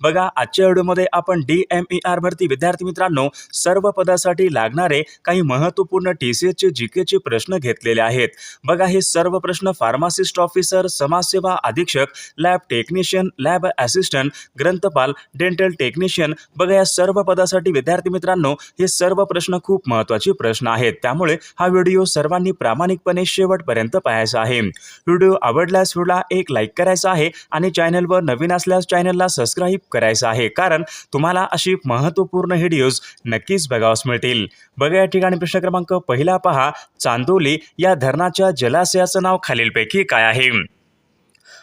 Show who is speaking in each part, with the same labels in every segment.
Speaker 1: बघा आजच्या व्हिडिओमध्ये आपण डी एम ई आर भरती विद्यार्थी मित्रांनो सर्व पदासाठी लागणारे काही महत्त्वपूर्ण टी सी एसचे जी केचे प्रश्न घेतलेले आहेत. बघा हे सर्व प्रश्न फार्मासिस्ट ऑफिसर समाजसेवा अधीक्षक लॅब टेक्निशियन लॅब असिस्टंट ग्रंथपाल डेंटल टेक्निशियन बघा या सर्व पदासाठी विद्यार्थी मित्रांनो हे सर्व प्रश्न खूप महत्त्वाचे प्रश्न आहेत. त्यामुळे हा व्हिडिओ सर्वांनी प्रामाणिकपणे शेवटपर्यंत पाहायचा आहे. व्हिडिओ आवडल्यास व्हिडिओला एक लाईक करायचा आहे आणि चॅनलवर नवीन असल्यास चॅनलला सबस्क्राईब करायचं आहे. कारण तुम्हाला अशी महत्त्वपूर्ण व्हिडिओज नक्कीच बघावस मिळतील. बघा या ठिकाणी प्रश्न क्रमांक पहिला पहा. चांदोली या धरणाच्या जलाशयाचं नाव खालीलपैकी काय आहे?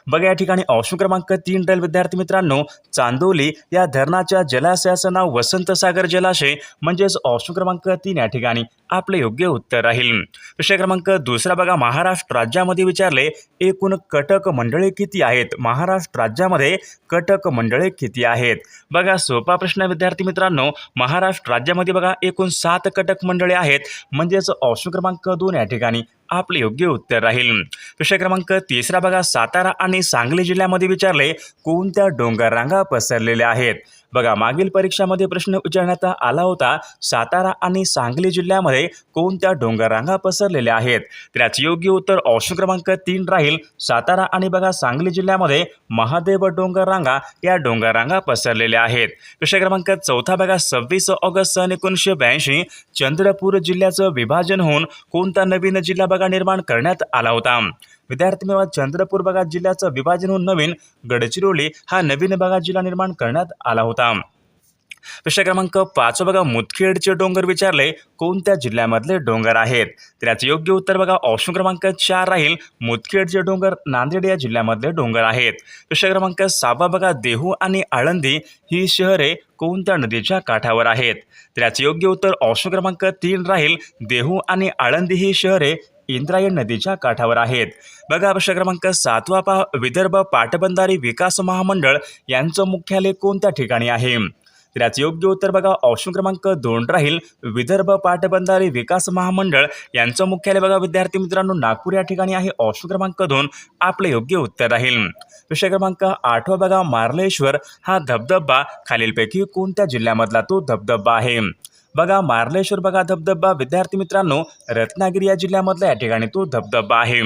Speaker 1: बघा या ठिकाणी ऑप्शन क्रमांक तीन राहील. विद्यार्थी मित्रांनो चांदोली या धरणाच्या जलाशयाचं नाव वसंतसागर जलाशय म्हणजेच ऑप्शन क्रमांक तीन या ठिकाणी आपले योग्य उत्तर राहील. प्रश्न क्रमांक दुसरा बघा महाराष्ट्र राज्यामध्ये विचारले एकूण कटक मंडळे किती आहेत? महाराष्ट्र राज्यामध्ये कटक मंडळे किती आहेत? बघा सोपा प्रश्न विद्यार्थी मित्रांनो महाराष्ट्र राज्यामध्ये बघा एकूण सात कटक मंडळे आहेत म्हणजेच ऑप्शन क्रमांक दोन या ठिकाणी आपले योग्य उत्तर राहील. विषय क्रमांक तिसरा बघा सातारा आणि सांगली जिल्ह्यामध्ये विचारले कोणत्या डोंगर रांगा पसरलेल्या आहेत? बघा मागील परीक्षामध्ये प्रश्न विचारण्यात आला होता. सातारा आणि सांगली जिल्ह्यामध्ये कोणत्या डोंगररांगा पसरलेल्या आहेत? त्याचे योग्य उत्तर ऑप्शन क्रमांक तीन राहील. सातारा आणि बघा सांगली जिल्ह्यामध्ये महादेव डोंगररांगा या डोंगररांगा पसरलेल्या आहेत. प्रश्न क्रमांक चौथा बघा सव्वीस ऑगस्ट सन एकोणीसशे ब्याऐंशी चंद्रपूर जिल्ह्याचं विभाजन होऊन कोणता नवीन जिल्हा बघा निर्माण करण्यात आला होता? विद्यार्थी मेवा चंद्रपूर बघा जिल्ह्याचं विभाजन होऊन नवीन गडचिरोली हा नवीन भागात जिल्हा निर्माण करण्यात आला होता. प्रश्न क्रमांक पाच बघा मुदखेडचे डोंगर विचारले कोणत्या जिल्ह्यामधले डोंगर आहेत? त्याचे योग्य उत्तर बघा ऑप्शन क्रमांक चार राहील मुदखेडचे डोंगर नांदेड या जिल्ह्यामधले डोंगर आहेत. प्रश्न क्रमांक सहावा बघा देहू आणि आळंदी ही शहरे कोणत्या नदीच्या काठावर आहेत? त्याचे योग्य उत्तर ऑप्शन क्रमांक तीन राहील देहू आणि आळंदी ही शहरे इंद्रायण नदीच्या काठावर आहेत. बघा प्रश्न क्रमांक सातवा पहा. विदर्भ पाटबंधारी विकास महामंडळ यांचं मुख्यालय कोणत्या ठिकाणी आहे? त्याचं योग्य उत्तर बघा. ऑप्शन क्रमांक दोन राहील. विदर्भ पाटबंधारी विकास महामंडळ यांचं मुख्यालय बघा विद्यार्थी मित्रांनो नागपूर या ठिकाणी आहे. ऑप्शन क्रमांक दोन आपले योग्य उत्तर राहील. विषय क्रमांक आठवा बघा. मार्लेश्वर हा धबधबा खालीलपैकी कोणत्या जिल्ह्यामधला तो धबधबा आहे? बघा मार्लेश्वर बघा धबधबा. विद्यार्थी मित्रांनो रत्नागिरी या जिल्ह्यामधला या ठिकाणी तो धबधबा आहे.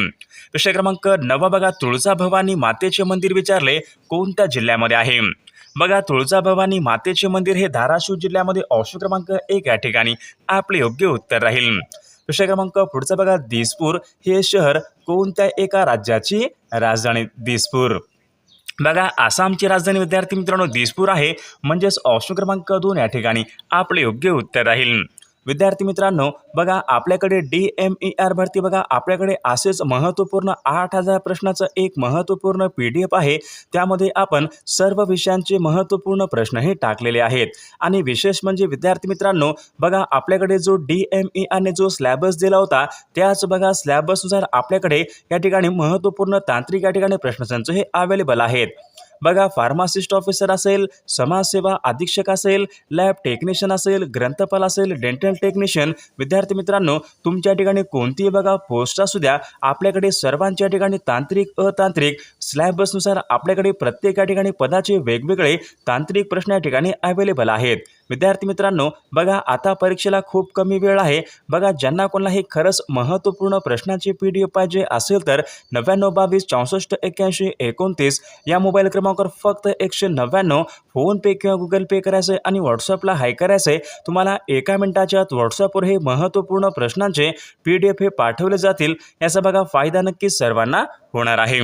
Speaker 1: विषय क्रमांक नवा बघा तुळजाभवानी मातेचे मंदिर विचारले कोणत्या जिल्ह्यामध्ये आहे? बघा तुळजाभवानी मातेचे मंदिर हे धाराशिव जिल्ह्यामध्ये ऑप्शन क्रमांक एक या ठिकाणी आपले योग्य उत्तर राहील. विषय क्रमांक पुढचा बघा दिसपूर. हे शहर कोणत्या एका राज्याची राजधानी दिसपूर? बघा आसामची राजधानी विद्यार्थी मित्रांनो दिसपूर आहे. म्हणजेच ऑप्शन क्रमांक दोन या ठिकाणी आपले योग्य उत्तर राहील. विद्यार्थी मित्रांनो बघा आपल्याकडे डी एम ई आर भरती बघा आपल्याकडे असेच महत्त्वपूर्ण आठ हजार प्रश्नाचं एक महत्त्वपूर्ण पी डी एफ आहे. त्यामध्ये आपण सर्व विषयांचे महत्त्वपूर्ण प्रश्न हे टाकलेले आहेत. आणि विशेष म्हणजे विद्यार्थी मित्रांनो बघा आपल्याकडे जो डी एम ई आरने जो स्लॅबस दिला होता त्याच बघा स्लॅबसनुसार आपल्याकडे या ठिकाणी महत्त्वपूर्ण तांत्रिक या ठिकाणी प्रश्नसंच हे अवेलेबल आहेत. बघा फार्मासिस्ट ऑफिसर असेल समाजसेवा अधीक्षक असेल लॅब टेक्निशियन असेल ग्रंथपाल असेल डेंटल टेक्निशियन विद्यार्थी मित्रांनो तुमच्या ठिकाणी कोणतीही बघा पोस्ट असू द्या आपल्याकडे सर्वांच्या ठिकाणी तांत्रिक अतांत्रिक स्लॅबसनुसार आपल्याकडे प्रत्येक ठिकाणी पदाचे वेगवेगळे तांत्रिक प्रश्न या ठिकाणी अवेलेबल आहेत. विद्यार्थी मित्रांनो बघा आता परीक्षेला खूप कमी वेळ आहे. बघा ज्यांना कोणालाही खरंच महत्त्वपूर्ण प्रश्नाची पी डी एफ पाहिजे असेल तर नव्याण्णव बावीस चौसष्ट एक्क्याऐंशी एकोणतीस या मोबाईल क्रमांकावर फक्त एकशे नव्याण्णव फोनपे किंवा गुगल पे करायचं आहे आणि व्हॉट्सअपला हाय करायचं. आहे तुम्हाला एका मिनिटाच्या आत व्हॉट्सअपवर हे महत्त्वपूर्ण प्रश्नांचे पी डी एफ हे पाठवले जातील. याचा बघा फायदा नक्की सर्वांना होणार आहे.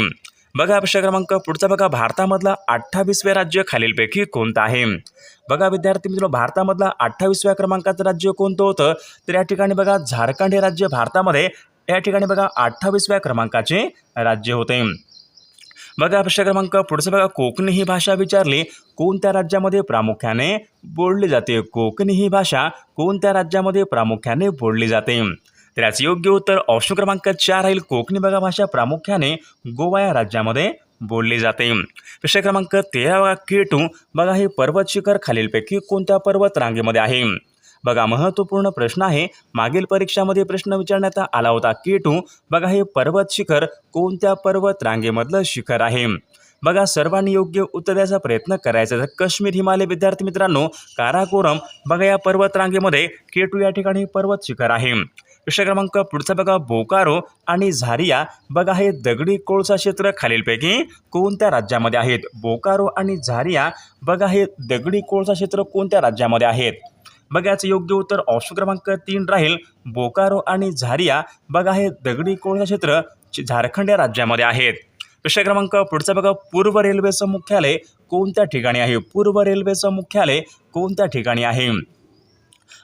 Speaker 1: बघा प्रश्न क्रमांक. पुढचा बघा भारतामधला अठ्ठावीसव्या राज्य खालीलपैकी कोणतं आहे? बघा विद्यार्थी मित्र भारतामधला अठ्ठावीसव्या क्रमांकाचं राज्य कोणतं होतं? तर या ठिकाणी बघा झारखंड हे राज्य भारतामध्ये या ठिकाणी बघा अठ्ठावीसव्या क्रमांकाचे राज्य होते. बघा प्रश्न क्रमांक पुढचं बघा कोकणी ही भाषा विचारली. कोणत्या राज्यामध्ये प्रामुख्याने बोलली जाते? कोकणी ही भाषा कोणत्या राज्यामध्ये प्रामुख्याने बोलली जाते? त्याच योग्य उत्तर ऑप्शन क्रमांक चार राहील. कोकणी बघा भाषा प्रामुख्याने गोवा या राज्यामध्ये बोलली जाते. प्रश्न क्रमांक तेरा बघा केटू. बघा हे पर्वत शिखर खालीलपैकी कोणत्या पर्वत रांगेमध्ये आहे? बघा महत्त्वपूर्ण प्रश्न आहे. मागील परीक्षामध्ये प्रश्न विचारण्यात आला होता. केटू बघा हे पर्वत शिखर कोणत्या पर्वत रांगेमधलं शिखर आहे? बघा सर्वांनी योग्य उत्तर द्यायचा प्रयत्न करायचा तर काश्मीर हिमालय विद्यार्थी मित्रांनो काराकोरम बघा या पर्वतरांगेमध्ये केटू या ठिकाणी पर्वत शिखर आहे. विषय क्रमांक पुढचा बघा बोकारो आणि झारिया. बघा हे दगडी कोळसा क्षेत्र खालीलपैकी कोणत्या राज्यामध्ये आहेत? बोकारो आणि झारिया. बघा हे दगडी कोळसा क्षेत्र कोणत्या राज्यामध्ये आहेत? बघा याचं योग्य उत्तर ऑप्शन क्रमांक तीन राहील. बोकारो आणि झारिया. बघा हे दगडी कोळसा क्षेत्र झारखंड या राज्यामध्ये आहेत. विषय क्रमांक पुढचा बघा पूर्व रेल्वेचं मुख्यालय कोणत्या ठिकाणी आहे? पूर्व रेल्वेचं मुख्यालय कोणत्या ठिकाणी आहे?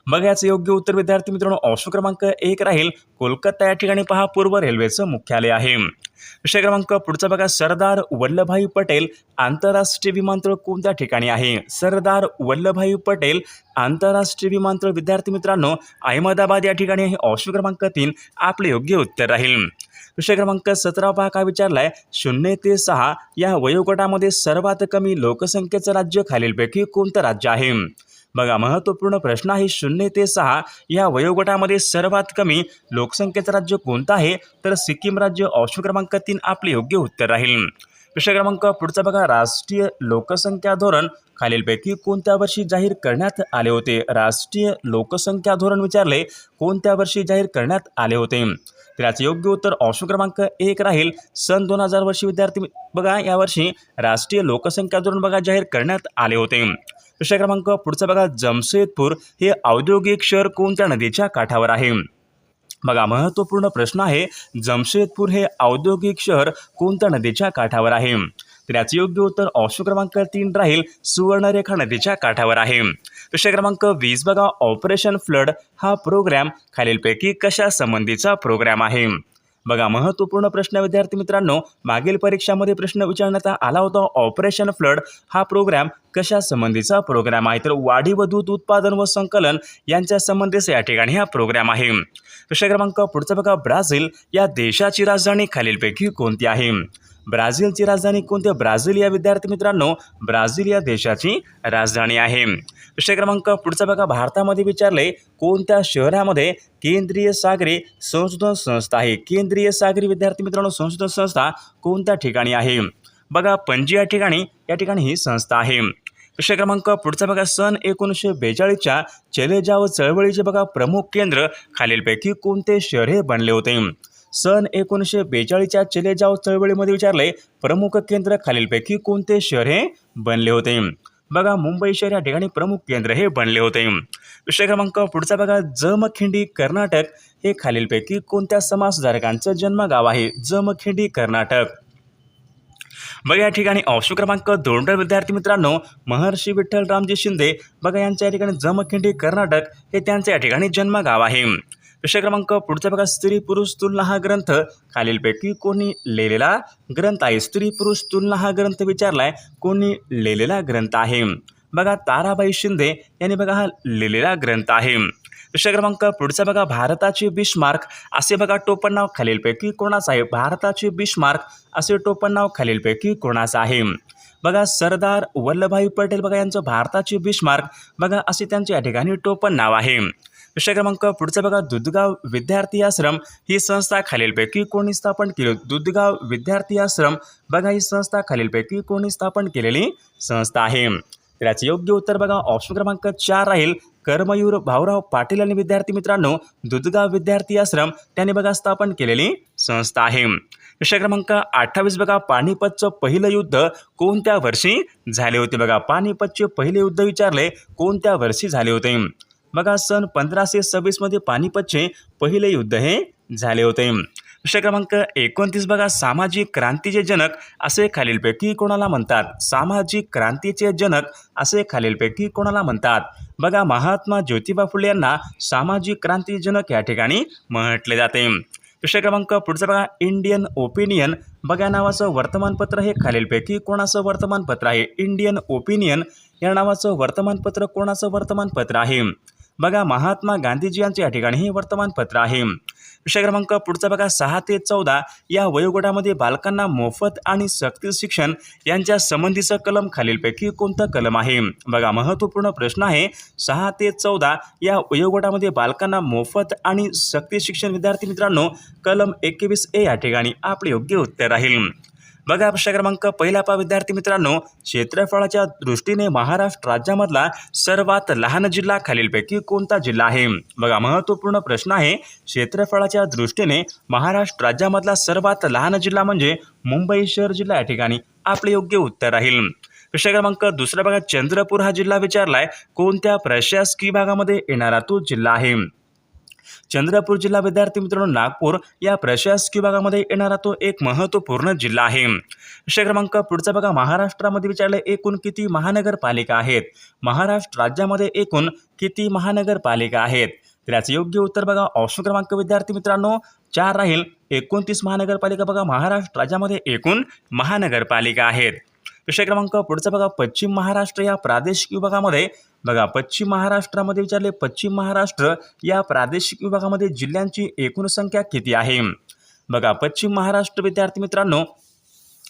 Speaker 1: मग याचं योग्य उत्तर विद्यार्थी मित्रांनो ऑप्शन क्रमांक एक राहील. कोलकाता या ठिकाणी पहा पूर्व रेल्वेचं मुख्यालय आहे. विषय क्रमांक पुढचा बघा सरदार वल्लभभाई पटेल आंतरराष्ट्रीय विमानतळ कोणत्या ठिकाणी आहे? सरदार वल्लभभाई पटेल आंतरराष्ट्रीय विमानतळ विद्यार्थी मित्रांनो अहमदाबाद या ठिकाणी आहे. ऑप्शन क्रमांक तीन आपले योग्य उत्तर राहील. विषय क्रमांक सतरा पहा काय विचारलाय? शून्य ते सहा या वयोगटामध्ये सर्वात कमी लोकसंख्येचं राज्य खालीलपैकी कोणतं राज्य आहे? बघा महत्त्वपूर्ण प्रश्न आहे शून्य ते सहा. या वयोगटामध्ये सर्वात कमी लोकसंख्येचं राज्य कोणतं आहे? तर सिक्कीम राज्य ऑप्शन क्रमांक तीन आपले योग्य उत्तर राहील. विषय क्रमांक पुढचा बघा. राष्ट्रीय लोकसंख्या धोरण खालीलपैकी कोणत्या वर्षी जाहीर करण्यात आले होते? राष्ट्रीय लोकसंख्या धोरण विचारले कोणत्या वर्षी जाहीर करण्यात आले होते? तर याचं योग्य उत्तर ऑप्शन क्रमांक एक राहील. सन दोन हजार वर्षी विद्यार्थी बघा यावर्षी राष्ट्रीय लोकसंख्या धोरण बघा जाहीर करण्यात आले होते. विषय क्रमांक पुढचा बघा. जमशेदपूर हे औद्योगिक शहर कोणत्या नदीच्या काठावर आहे? बघा महत्त्वपूर्ण प्रश्न आहे जमशेदपूर हे औद्योगिक शहर कोणत्या नदीच्या काठावर आहे? तर याचं योग्य उत्तर ऑप्शन क्रमांक तीन राहील सुवर्णरेखा नदीच्या काठावर आहे. प्रश्न क्रमांक वीस बघा ऑपरेशन फ्लड हा प्रोग्रॅम खालीलपैकी कशा संबंधीचा प्रोग्रॅम आहे? बघा महत्त्वपूर्ण प्रश्न विद्यार्थी मित्रांनो. मागील परीक्षामध्ये प्रश्न विचारण्यात आला होता ऑपरेशन फ्लड. हा प्रोग्राम कशा संबंधीचा प्रोग्रॅम आहे? तर वाढी व दूध उत्पादन व संकलन यांच्या संबंधीचा या ठिकाणी हा प्रोग्रॅम आहे. प्रश्न क्रमांक पुढचा बघा ब्राझील या देशाची राजधानी खालीलपैकी कोणती आहे? ब्राझीलची राजधानी कोणती? ब्राझील या विद्यार्थी मित्रांनो ब्राझील या देशाची राजधानी आहे. विषय क्रमांक पुढचा बघा. भारतामध्ये विचारले कोणत्या शहरामध्ये केंद्रीय सागरी संशोधन संस्था आहे? केंद्रीय सागरी विद्यार्थी मित्रांनो संशोधन संस्था कोणत्या ठिकाणी आहे? बघा पणजी या ठिकाणी या ठिकाणी ही संस्था आहे. विषय क्रमांक पुढचा बघा. सन एकोणीसशे बेचाळीसच्या चले जाव चळवळीचे बघा प्रमुख केंद्र खालीलपैकी कोणते शहर हे बनले होते? सन एकोणीसशे बेचाळीसच्या चले जाव चळवळीमध्ये विचारले प्रमुख केंद्र खालीलपैकी कोणते शहर हे बनले होते? बघा मुंबई शहर या ठिकाणी प्रमुख केंद्र हे बनले होते. विषय क्रमांक पुढचा बघा जमखिंडी कर्नाटक हे खालीलपैकी कोणत्या समाजधारकांचं जन्मगाव आहे? जमखिंडी कर्नाटक. बघा या ठिकाणी ऑप्शन क्रमांक दोन विद्यार्थी मित्रांनो महर्षी विठ्ठल रामजी शिंदे बघा यांच्या या ठिकाणी जमखिंडी कर्नाटक हे त्यांचं या ठिकाणी जन्मगाव आहे. विषय क्रमांक पुढचा बघा स्त्री पुरुष तुलना हा ग्रंथ. खालीलपैकी कोणी लिहिलेला ग्रंथ आहे. स्त्री पुरुष तुलना हा ग्रंथ विचारलाय कोणी लिहिलेला ग्रंथ आहे. बघा ताराबाई शिंदे यांनी बघा हा लिहिलेला ग्रंथ आहे. विषय क्रमांक पुढचा बघा भारताचे बिशमार्क असे बघा टोपण नाव खालीलपैकी कोणाचं आहे? भारताचे बिशमार्क असे टोपण नाव खालीलपैकी कोणाचं आहे? बघा सरदार वल्लभभाई पटेल बघा यांचं भारताचे बिशमार्क बघा असे त्यांचे या ठिकाणी टोपण नाव आहे. विषय क्रमांक पुढचा बघा दुधगाव विद्यार्थी आश्रम ही संस्था खालीलपैकी कोणी स्थापन केली? दुधगाव विद्यार्थी आश्रम बघा ही संस्था खालीलपैकी कोणी स्थापन केलेली संस्था आहे. त्याचे योग्य उत्तर बघा ऑप्शन क्रमांक चार राहील. कर्मयूर भाऊराव पाटील आणि विद्यार्थी मित्रांनो दुधगाव विद्यार्थी आश्रम त्यांनी बघा स्थापन केलेली संस्था आहे. विषय क्रमांक अठ्ठावीस बघा पानिपतचं पहिलं युद्ध कोणत्या वर्षी झाले होते? बघा पानिपतचे पहिले युद्ध विचारले कोणत्या वर्षी झाले होते? बघा सन पंधराशे सव्वीसमध्ये पानिपतचे पहिले युद्ध हे झाले होते. प्रश्न क्रमांक एकोणतीस बघा सामाजिक क्रांतीचे जनक असे खालीलपैकी कोणाला म्हणतात? सामाजिक क्रांतीचे जनक असे खालीलपैकी कोणाला म्हणतात? बघा महात्मा ज्योतिबा फुले यांना सामाजिक क्रांती जनक या ठिकाणी म्हटले जाते. प्रश्न क्रमांक पुढचा बघा इंडियन ओपिनियन. बघा नावाचं वर्तमानपत्र हे खालीलपैकी कोणाचं वर्तमानपत्र आहे? Indian Opinion. या नावाचं वर्तमानपत्र कोणाचं वर्तमानपत्र आहे? बघा महात्मा गांधीजी यांचे या ठिकाणी हे वर्तमानपत्र आहे. विषय क्रमांक पुढचा बघा सहा ते चौदा. या वयोगटामध्ये बालकांना मोफत आणि सक्ती शिक्षण यांच्या संबंधीचं कलम खालीलपैकी कोणतं कलम आहे? बघा महत्त्वपूर्ण प्रश्न आहे. सहा ते चौदा या वयोगटामध्ये बालकांना मोफत आणि सक्ती शिक्षण विद्यार्थी मित्रांनो कलम एकवीस ए या ठिकाणी आपले योग्य उत्तर राहील. बघा प्रश्न क्रमांक पहिला पा विद्यार्थी मित्रांनो. क्षेत्रफळाच्या दृष्टीने महाराष्ट्र राज्यामधला सर्वात लहान जिल्हा खालीलपैकी कोणता जिल्हा आहे? बघा महत्त्वपूर्ण प्रश्न आहे. क्षेत्रफळाच्या दृष्टीने महाराष्ट्र राज्यामधला सर्वात लहान जिल्हा म्हणजे मुंबई शहर जिल्हा या ठिकाणी. आपले योग्य उत्तर राहील. प्रश्न क्रमांक दुसरा भागात चंद्रपूर हा जिल्हा विचारलाय. कोणत्या प्रशासकीय भागामध्ये येणारा तो जिल्हा आहे? चंद्रपूर जिल्हा विद्यार्थी मित्रांनो नागपूर या प्रशासकीय भागामध्ये येणारा तो एक महत्त्वपूर्ण जिल्हा आहे. विषय क्रमांक पुढचा बघा महाराष्ट्रामध्ये विचारले एकूण किती महानगरपालिका आहेत? महाराष्ट्र राज्यामध्ये एकूण किती महानगरपालिका आहेत? तर याचं योग्य उत्तर बघा ऑप्शन क्रमांक विद्यार्थी मित्रांनो चार राहील. एकोणतीस महानगरपालिका बघा महाराष्ट्र राज्यामध्ये एकूण महानगरपालिका आहेत. विषय क्रमांक पुढचा बघा पश्चिम महाराष्ट्र या प्रादेशिक विभागामध्ये बघा पश्चिम महाराष्ट्रामध्ये विचारले पश्चिम महाराष्ट्र या प्रादेशिक विभागामध्ये जिल्ह्यांची एकूण संख्या किती आहे? बघा पश्चिम महाराष्ट्र विद्यार्थी मित्रांनो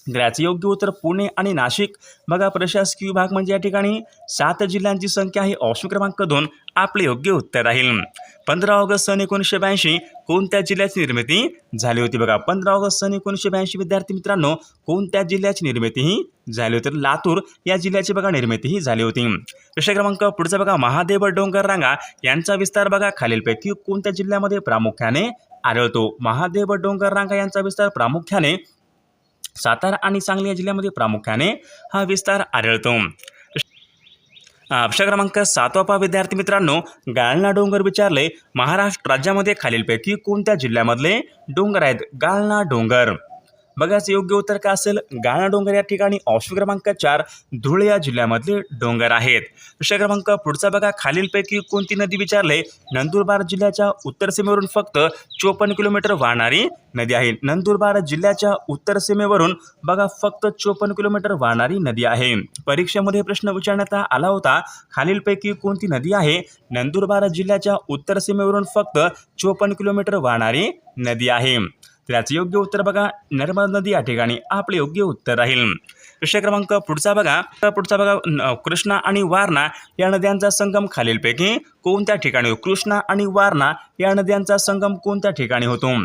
Speaker 1: याचं योग्य उत्तर पुणे आणि नाशिक. बघा प्रशासकीय विभाग म्हणजे या ठिकाणी सात जिल्ह्यांची संख्या ही ऑप्शन क्रमांक दोन आपले योग्य उत्तर राहील. पंधरा ऑगस्ट सन एकोणीसशे ब्याऐंशी कोणत्या जिल्ह्याची निर्मिती झाली होती? बघा पंधरा ऑगस्ट सन एकोणीसशे ब्याऐंशी विद्यार्थी मित्रांनो कोणत्या जिल्ह्याची निर्मिती ही झाली होती? तर लातूर या जिल्ह्याची बघा निर्मिती ही झाली होती. प्रश्न क्रमांक पुढचा बघा महादेव डोंगर रांगा यांचा विस्तार बघा खालीलपैकी कोणत्या जिल्ह्यामध्ये प्रामुख्याने आढळतो? महादेव डोंगर रांगा यांचा विस्तार प्रामुख्याने सातारा आणि सांगली या जिल्ह्यामध्ये प्रामुख्याने हा विस्तार आढळतो. अक्षर क्रमांक सातवा पहा विद्यार्थी मित्रांनो गाळणा डोंगर विचारले महाराष्ट्र राज्यामध्ये खालीलपैकी कोणत्या जिल्ह्यामधले डोंगर आहेत? गाळणा डोंगर. बघाच योग्य उत्तर काय असेल? गाणा डोंगर या ठिकाणी ऑप्शन क्रमांक चार धुळे या जिल्ह्यामधले डोंगर आहेत. प्रश्न क्रमांक पुढचा बघा. खालीलपैकी कोणती नदी विचारले? नंदुरबार जिल्ह्याच्या उत्तर सीमेवरून फक्त चोपन्न किलोमीटर वाहणारी नदी आहे. नंदुरबार जिल्ह्याच्या उत्तर सीमेवरून बघा फक्त चोपन्न किलोमीटर वाहणारी नदी आहे. परीक्षेमध्ये प्रश्न विचारण्यात आला होता. खालीलपैकी कोणती नदी आहे? नंदुरबार जिल्ह्याच्या उत्तर सीमेवरून फक्त चोपन्न किलोमीटर वाहणारी नदी आहे. तर याचं योग्य उत्तर बघा. नर्मदा नदी या ठिकाणी आपले योग्य उत्तर राहील. प्रश्न क्रमांक पुढचा बघा. पुढचा बघा कृष्णा आणि वारणा या नद्यांचा संगम खालीलपैकी कोणत्या ठिकाणी कृष्णा आणि वारणा या नद्यांचा संगम कोणत्या ठिकाणी होतो?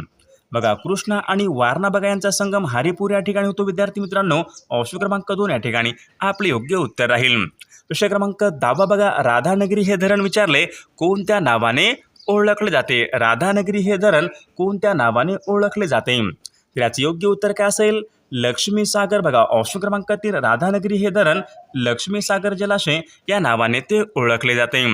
Speaker 1: बघा कृष्णा आणि वारणा बघा यांचा संगम हरिपूर या ठिकाणी होतो. विद्यार्थी मित्रांनो ऑप्शन क्रमांक दोन या ठिकाणी आपले योग्य उत्तर राहील. प्रश्न क्रमांक दहावा बघा. राधानगरी हे धरण विचारले. कोणत्या नावाने ओळखले जाते. राधानगरी हे धरण कोणत्या नावाने ओळखले जाते? तर याचं योग्य उत्तर काय असेल? लक्ष्मी सागर. बघा ऑप्शन क्रमांक तीन राधानगरी हे धरण लक्ष्मी सागर जलाशय या नावाने ते ओळखले जाते.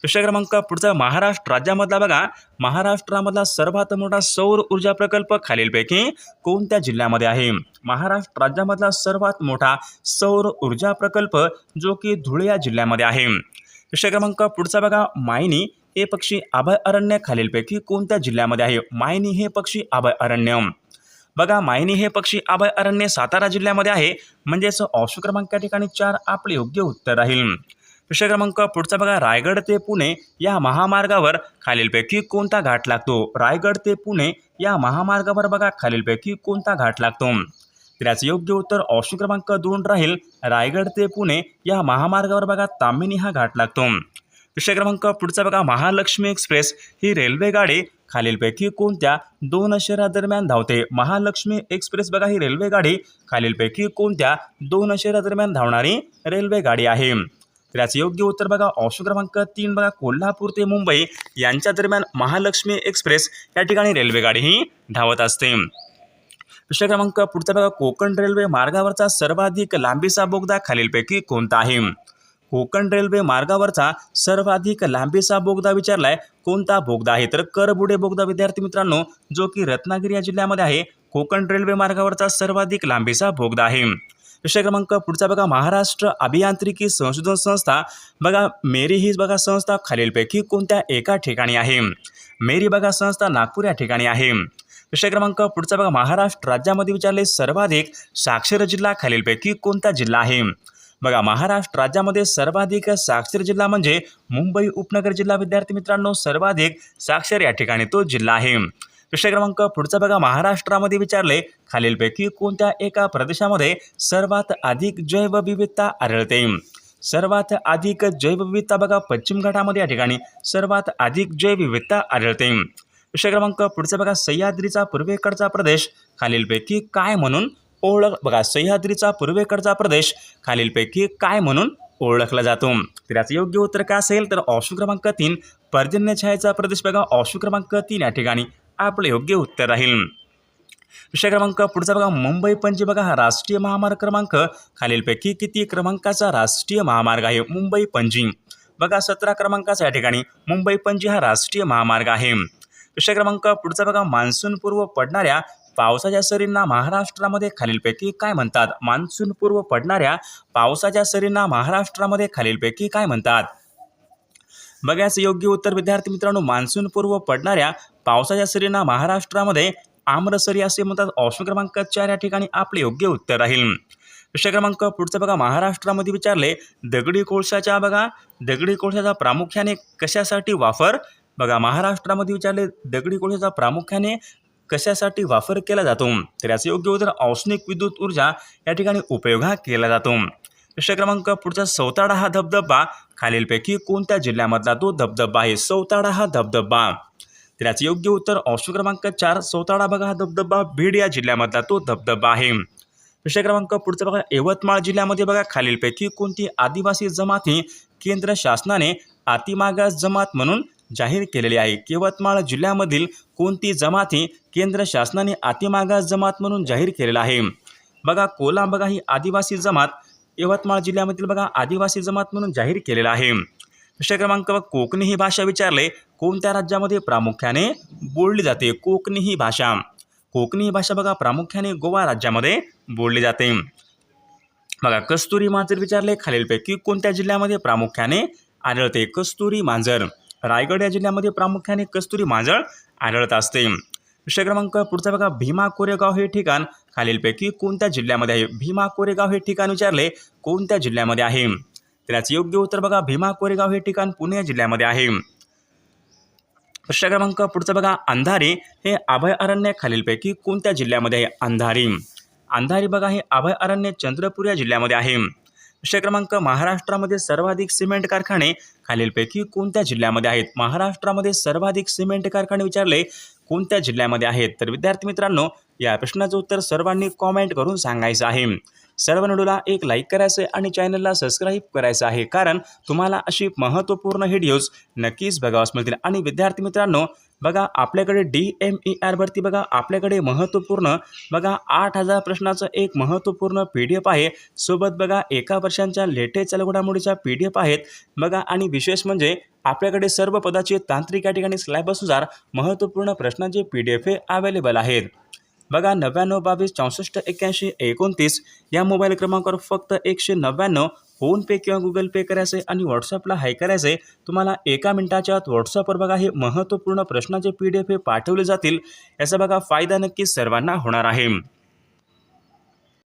Speaker 1: प्रश्न क्रमांक पुढचा महाराष्ट्र राज्यामधला बघा. महाराष्ट्रामधला सर्वात मोठा सौर ऊर्जा प्रकल्प खालीलपैकी कोणत्या जिल्ह्यामध्ये आहे? महाराष्ट्र राज्यामधला सर्वात मोठा सौर ऊर्जा प्रकल्प जो की धुळे या जिल्ह्यामध्ये आहे. प्रश्न क्रमांक पुढचा बघा. मायनी हे पक्षी अभयारण्य खालीलपैकी कोणत्या जिल्ह्यामध्ये आहे? मायनी हे पक्षी अभय अरण्य. बघा मायनी हे पक्षी अभयारण्य सातारा जिल्ह्यामध्ये आहे. म्हणजेच ऑप्शन क्रमांक या ठिकाणी चार आपले योग्य उत्तर राहील. विषय क्रमांक पुढचा बघा रायगड ते पुणे या महामार्गावर खालीलपैकी कोणता घाट लागतो? रायगड ते पुणे या महामार्गावर बघा खालीलपैकी कोणता घाट लागतो? तर याचं योग्य उत्तर ऑप्शन क्रमांक दोन राहील. रायगड ते पुणे या महामार्गावर बघा तामिनी हा घाट लागतो. विषय क्रमांक पुढचा बघा. महालक्ष्मी एक्सप्रेस ही रेल्वे गाडी खालीलपैकी कोणत्या दोन शहरादरम्यान धावते? महालक्ष्मी एक्सप्रेस बघा. ही रेल्वे गाडी खालीलपैकी कोणत्या दोन शहरादरम्यान धावणारी रेल्वे गाडी आहे? तर याचं योग्य उत्तर बघा. ऑप्शन क्रमांक तीन बघा. कोल्हापूर ते मुंबई यांच्या दरम्यान महालक्ष्मी एक्सप्रेस या ठिकाणी रेल्वे गाडी ही धावत असते. विषय क्रमांक पुढचा बघा. कोकण रेल्वे मार्गावरचा सर्वाधिक लांबीचा बोगदा खालीलपैकी कोणता आहे? कोकण रेल्वे मार्गावरचा सर्वाधिक लांबीचा बोगदा विचारलाय कोणता बोगदा आहे? तर करबुडे बोगदा विद्यार्थी मित्रांनो जो की रत्नागिरी या जिल्ह्यामध्ये आहे कोकण रेल्वे मार्गावरचा सर्वाधिक लांबीचा बोगदा आहे. विषय क्रमांक पुढचा बघा महाराष्ट्र अभियांत्रिकी संशोधन संस्था. बघा मेरी ही बघा संस्था खालीलपैकी कोणत्या एका ठिकाणी आहे? मेरी बघा संस्था नागपूर या ठिकाणी आहे. विषय क्रमांक पुढचा बघा महाराष्ट्र राज्यामध्ये विचारले सर्वाधिक साक्षर जिल्हा खालीलपैकी कोणता जिल्हा आहे? बघा महाराष्ट्र राज्यामध्ये सर्वाधिक साक्षर जिल्हा म्हणजे मुंबई उपनगर जिल्हा. विद्यार्थी मित्रांनो सर्वाधिक साक्षर या ठिकाणी तो जिल्हा आहे. विषय क्रमांक पुढचा बघा महाराष्ट्रामध्ये विचारले खालीलपैकी कोणत्या एका प्रदेशामध्ये सर्वात अधिक जैवविविधता आढळते? सर्वात अधिक जैवविविधता बघा पश्चिम घाटामध्ये या ठिकाणी सर्वात अधिक जैवविविधता आढळते. विषय क्रमांक पुढचा बघा सह्याद्रीचा पूर्वेकडचा प्रदेश खालीलपैकी काय म्हणून ओळख बघा सह्याद्रीचा पूर्वेकडचा प्रदेश खालीलपैकी काय म्हणून ओळखला जातो? तर याचं योग्य उत्तर काय असेल? तर ऑप्शन क्रमांक तीन पर्जन्यछायेचा प्रदेश बघा. ऑप्शन क्रमांक तीन या ठिकाणी आपलं योग्य उत्तर राहील. विषय क्रमांक पुढचा बघा. मुंबई पणजी बघा. हा राष्ट्रीय महामार्ग क्रमांक. खालीलपैकी किती क्रमांकाचा राष्ट्रीय महामार्ग आहे? मुंबई पणजी. बघा सतरा क्रमांकाचा या ठिकाणी मुंबई पणजी हा राष्ट्रीय महामार्ग आहे. विषय क्रमांक पुढचा बघा. मान्सून पूर्व पडणाऱ्या पावसाच्या सरींना महाराष्ट्रामध्ये खालीलपैकी काय म्हणतात? मान्सूनपूर्व पडणाऱ्या पावसाच्या सरींना महाराष्ट्रामध्ये खालीलपैकी काय म्हणतात? बघायचं योग्य उत्तर विद्यार्थी मित्रांनो मान्सूनपूर्व पडणाऱ्या पावसाच्या सरींना महाराष्ट्रामध्ये आम्रसरी असे म्हणतात. ऑप्शन क्रमांक चार या ठिकाणी आपले योग्य उत्तर राहील. प्रश्न क्रमांक पुढचं बघा. महाराष्ट्रामध्ये विचारले दगडी कोळशाच्या बघा दगडी कोळशाचा प्रामुख्याने कशासाठी वापर? बघा महाराष्ट्रामध्ये विचारले दगडी कोळशाचा प्रामुख्याने कशासाठी वापर केला जातो? तर याचं योग्य उत्तर औष्णिक विद्युत ऊर्जा या ठिकाणी उपयोग हा केला जातो. प्रश्न क्रमांक पुढचा सौताडा हा धबधबा. खालीलपैकी कोणत्या जिल्ह्यामधला तो धबधबा आहे? सौताडा हा धबधबा. तर याचं योग्य उत्तर ऑप्शन क्रमांक चार सौताडा बघा हा धबधबा. बीड या जिल्ह्यामधला तो धबधबा आहे. प्रश्न क्रमांक पुढचा बघा यवतमाळ जिल्ह्यामध्ये बघा खालीलपैकी कोणती आदिवासी जमात ही केंद्र शासनाने अतिमागास जमात म्हणून जाहीर केलेली आहे. यवतमाळ जिल्ह्यामधील कोणती जमात ही केंद्र शासनाने अतिमागास जमात म्हणून जाहीर केलेला आहे? बघा कोला बघा ही आदिवासी जमात यवतमाळ जिल्ह्यामधील बघा आदिवासी जमात म्हणून जाहीर केलेला आहे. प्रश्न क्रमांक बघा कोकणी ही भाषा विचारले कोणत्या राज्यामध्ये प्रामुख्याने बोलली जाते? कोकणी ही भाषा. कोकणी ही भाषा बघा प्रामुख्याने गोवा राज्यामध्ये बोलली जाते. बघा कस्तुरी मांजर विचारले खालीलपैकी कोणत्या जिल्ह्यामध्ये प्रामुख्याने आढळते? कस्तुरी मांजर. रायगड या जिल्ह्यामध्ये प्रामुख्याने कस्तुरी मांजर आढळत असते. विषय क्रमांक पुढचा बघा भीमा कोरेगाव हे ठिकाण. खालीलपैकी कोणत्या जिल्ह्यामध्ये आहे? भीमा कोरेगाव हे ठिकाण विचारले कोणत्या जिल्ह्यामध्ये आहे? त्याचं योग्य उत्तर बघा भीमा कोरेगाव हे ठिकाण पुणे जिल्ह्यामध्ये आहे. प्रश्न क्रमांक पुढचा बघा अंधारी हे अभयारण्य खालीलपैकी कोणत्या जिल्ह्यामध्ये आहे? अंधारी. अंधारी बघा हे अभयारण्य चंद्रपूर या जिल्ह्यामध्ये आहे. विषय क्रमांक महाराष्ट्रामध्ये सर्वाधिक सिमेंट कारखाने खालीलपैकी कोणत्या जिल्ह्यामध्ये आहेत? महाराष्ट्रामध्ये सर्वाधिक सिमेंट कारखाने विचारले कोणत्या जिल्ह्यामध्ये आहेत? तर विद्यार्थी मित्रांनो या प्रश्नाचं उत्तर सर्वांनी कॉमेंट करून सांगायचं आहे. सर्व व्हिडिओला एक लाईक करायचं आहे आणि चॅनलला सबस्क्राईब करायचं आहे. कारण तुम्हाला अशी महत्त्वपूर्ण व्हिडिओज नक्कीच बघावास मिळतील. आणि विद्यार्थी मित्रांनो बघा आपल्याकडे डी एम ई आरवरती बघा आपल्याकडे महत्त्वपूर्ण बघा आठ हजार प्रश्नाचं एक महत्त्वपूर्ण पी डी एफ आहे. सोबत बघा एका वर्षांच्या लेटेस्ट चालू घडामोडीच्या पी डी एफ आहेत. बघा आणि विशेष म्हणजे आपल्याकडे सर्व पदाचे तांत्रिक या ठिकाणी स्लॅबनुसार महत्त्वपूर्ण प्रश्नांचे पी डी एफ हे अवेलेबल आहेत. बघा नव्याण्णव बावीस चौसष्ट एक्क्याऐंशी एकोणतीस या मोबाईल क्रमांकावर फक्त एकशे नव्याण्णव फोनपे किंवा गुगल पे करायचे आणि व्हॉट्सअपला हाय करायचं आहे तुम्हाला एका मिनिटाच्या आत व्हॉट्सअपवर बघा हे महत्त्वपूर्ण प्रश्नाचे पी डी एफ हे पाठवले जातील. याचा बघा फायदा नक्कीच सर्वांना होणार आहे.